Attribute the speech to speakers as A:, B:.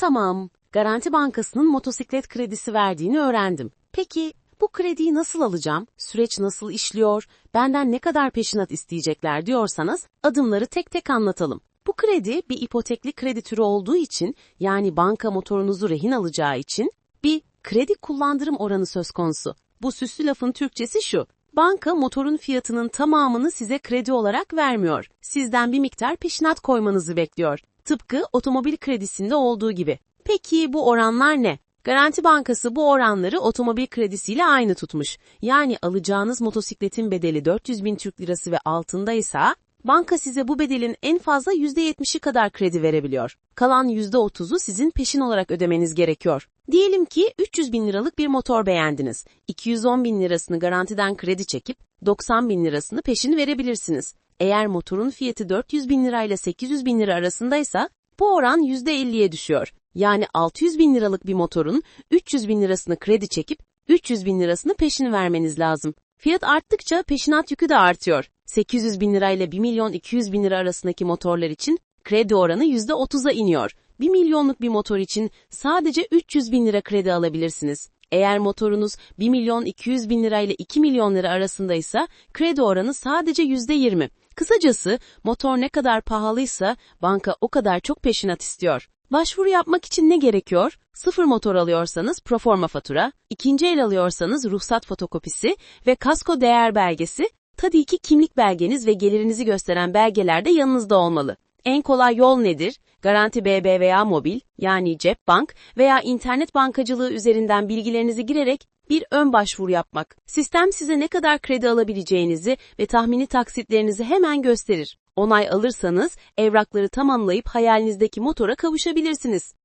A: Tamam, Garanti Bankası'nın motosiklet kredisi verdiğini öğrendim. Peki bu krediyi nasıl alacağım? Süreç nasıl işliyor? Benden ne kadar peşinat isteyecekler diyorsanız adımları tek tek anlatalım. Bu kredi bir ipotekli kredi türü olduğu için yani banka motorunuzu rehin alacağı için bir kredi kullandırım oranı söz konusu. Bu süslü lafın Türkçesi şu. Banka motorun fiyatının tamamını size kredi olarak vermiyor. Sizden bir miktar peşinat koymanızı bekliyor. Tıpkı otomobil kredisinde olduğu gibi. Peki bu oranlar ne? Garanti Bankası bu oranları otomobil kredisiyle aynı tutmuş. Yani alacağınız motosikletin bedeli 400 bin Türk lirası ve altındaysa banka size bu bedelin en fazla %70'i kadar kredi verebiliyor. Kalan %30'u sizin peşin olarak ödemeniz gerekiyor. Diyelim ki 300 bin liralık bir motor beğendiniz. 210 bin lirasını garantiden kredi çekip 90 bin lirasını peşin verebilirsiniz. Eğer motorun fiyatı 400 bin lirayla 800 bin lira arasındaysa bu oran %50'ye düşüyor. Yani 600 bin liralık bir motorun 300 bin lirasını kredi çekip 300 bin lirasını peşin vermeniz lazım. Fiyat arttıkça peşinat yükü de artıyor. 800 bin lirayla 1 milyon 200 bin lira arasındaki motorlar için kredi oranı %30'a iniyor. 1 milyonluk bir motor için sadece 300 bin lira kredi alabilirsiniz. Eğer motorunuz 1 milyon 200 bin lirayla 2 milyon lira arasındaysa kredi oranı sadece %20. Kısacası motor ne kadar pahalıysa banka o kadar çok peşinat istiyor. Başvuru yapmak için ne gerekiyor? Sıfır motor alıyorsanız proforma fatura, ikinci el alıyorsanız ruhsat fotokopisi ve kasko değer belgesi, tabii ki kimlik belgeniz ve gelirinizi gösteren belgeler de yanınızda olmalı. En kolay yol nedir? Garanti BBVA Mobil, yani cep bank veya internet bankacılığı üzerinden bilgilerinizi girerek bir ön başvuru yapmak. Sistem size ne kadar kredi alabileceğinizi ve tahmini taksitlerinizi hemen gösterir. Onay alırsanız evrakları tamamlayıp hayalinizdeki motora kavuşabilirsiniz.